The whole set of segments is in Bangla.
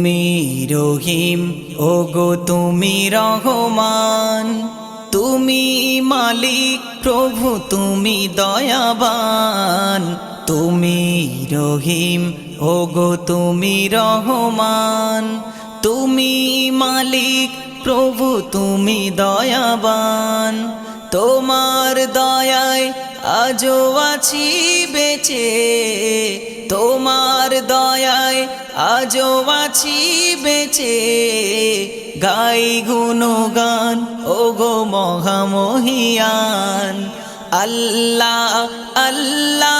তুমি রহিম ও গো তুমি রহমান। তুমি মালিক, প্রভু তুমি দয়াবান। তুমি রহিম ও গো তুমি রহমান। তুমি মালিক, প্রভু তুমি দয়াবান। তোমার দয়ায় আজও আছি বেঁচে। তোমার দয়ায় আজও আছি বেঁচে। গাই গুণগান ও গো মহামহিয়ান। আল্লাহ আল্লাহ।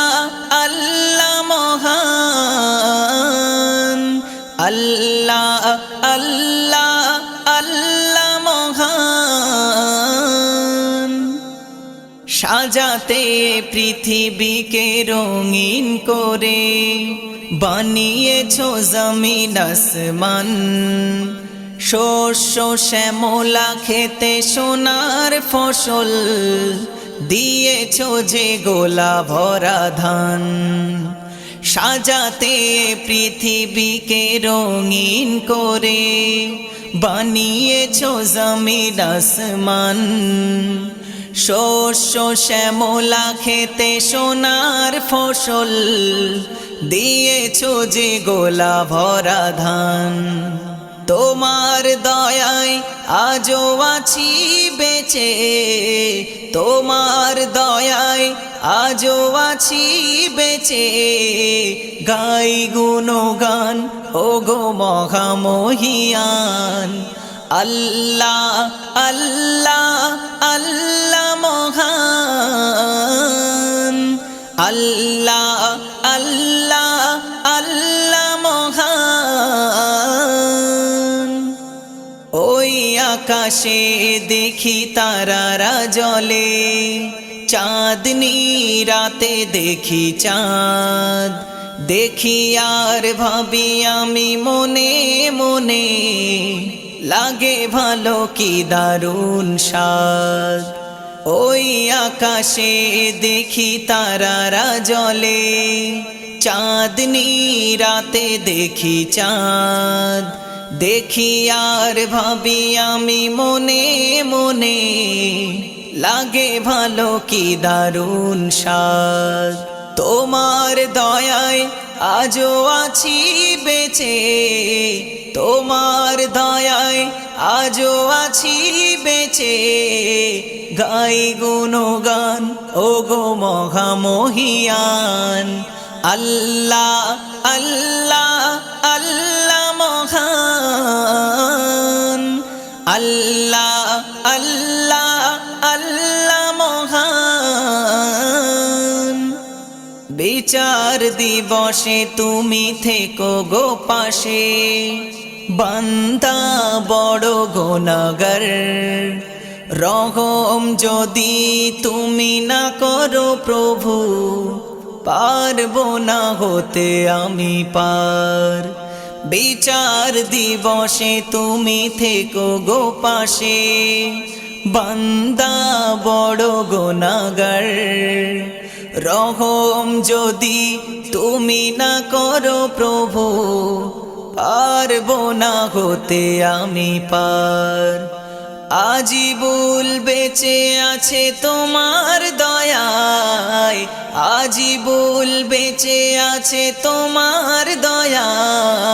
সাজাতে পৃথিবীকে রঙিন করে। বানিয়েছ জমিন আসমান। শস্য শ্যামলা খেতে সোনার ফসল। দিয়েছ যে গোলা ভরা ধান। সাজাতে পৃথিবীকে রঙিন করে। বানিয়েছ জমির আসমান। শস্য শ্যামলা খেতে সোনার ফসল। দিয়েছ যে গোলা ভরা ধান। তোমার দয়ায় আজও আছি বেঁচে। তোমার দয়ায় আজও আছি বেঁচে। গাই গুণগান ও গো মহামহিয়ান। আল্লাহ আল্লাহ আল্লাহ মহান। আল্লাহ আকাশে দেখি তারারা জলে চাঁদনি রাতে দেখি চাঁদ। দেখি আর ভাবি আমি মনে মনে। লাগে ভালো কি দারুণ স্বাদ। ওই আকাশে দেখি তারারা জলে চাঁদনি রাতে দেখি চাঁদ। দেখি আর ভাবি আমি মনে মনে, লাগে ভালো কি দারুণ স্বাদ। তোমার দয়ায় আজও আছি বেঁচে, তোমার দয়ায় আজও আছি বেঁচে। গাই গুণগান ও গো মহামহিয়ান। আল্লাহ আল্লাহ আল্লাহ। আল্লাহ আল্লাহ আল্লাহ মহান। বিচার দিবসে তুমি থেকো গো পাশে। বান্দা বড় গোনাগর। রহম যদি তুমি না করো প্রভু, পারব না হতে আমি পার। বিচার দিবসে তুমি থেকো গো পাশে। বান্দা, বড় গোনাগর রহম যদি তুমি না করো প্রভু, পারব না হতে আমি পার। আজীবুল বেঁচে আছে তোমার দয়ায়। আজীবুল বেঁচে আছে তোমার দয়ায়।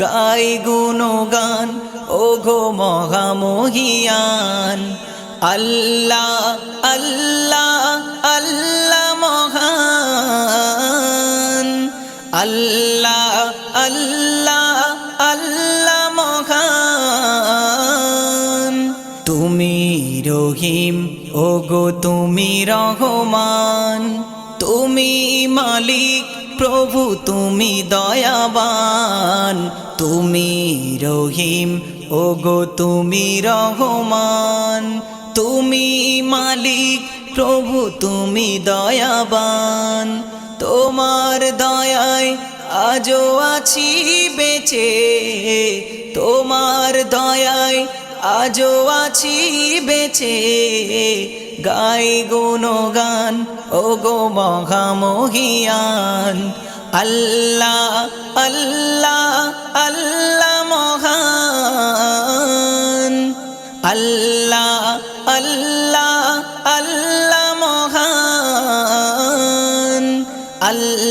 গাই গুণগান ও গো মহামহিয়ান। আল্লাহ আল্লাহ আল্লাহ মহান। আল্লাহ আল্লাহ আল্লাহ মহান। তুমি রহিম ও গো তুমি রহমান। তুমি মালিক, প্রভু তুমি দয়াবান। তুমি রহিম ও গো তুমি রহমান। তুমি মালিক, প্রভু তুমি দয়াবান। তোমার দয়ায় আজও আছি বেঁচে। তোমার দয়ায় আজও আছি বেঁচে। গাই গুণগান ও গো মহামহিয়ান। আল্লাহ আল্লাহ। আল্লাহ মহান। আল্লাহ আল্লাহ আল্লাহ মহান। আল্লাহ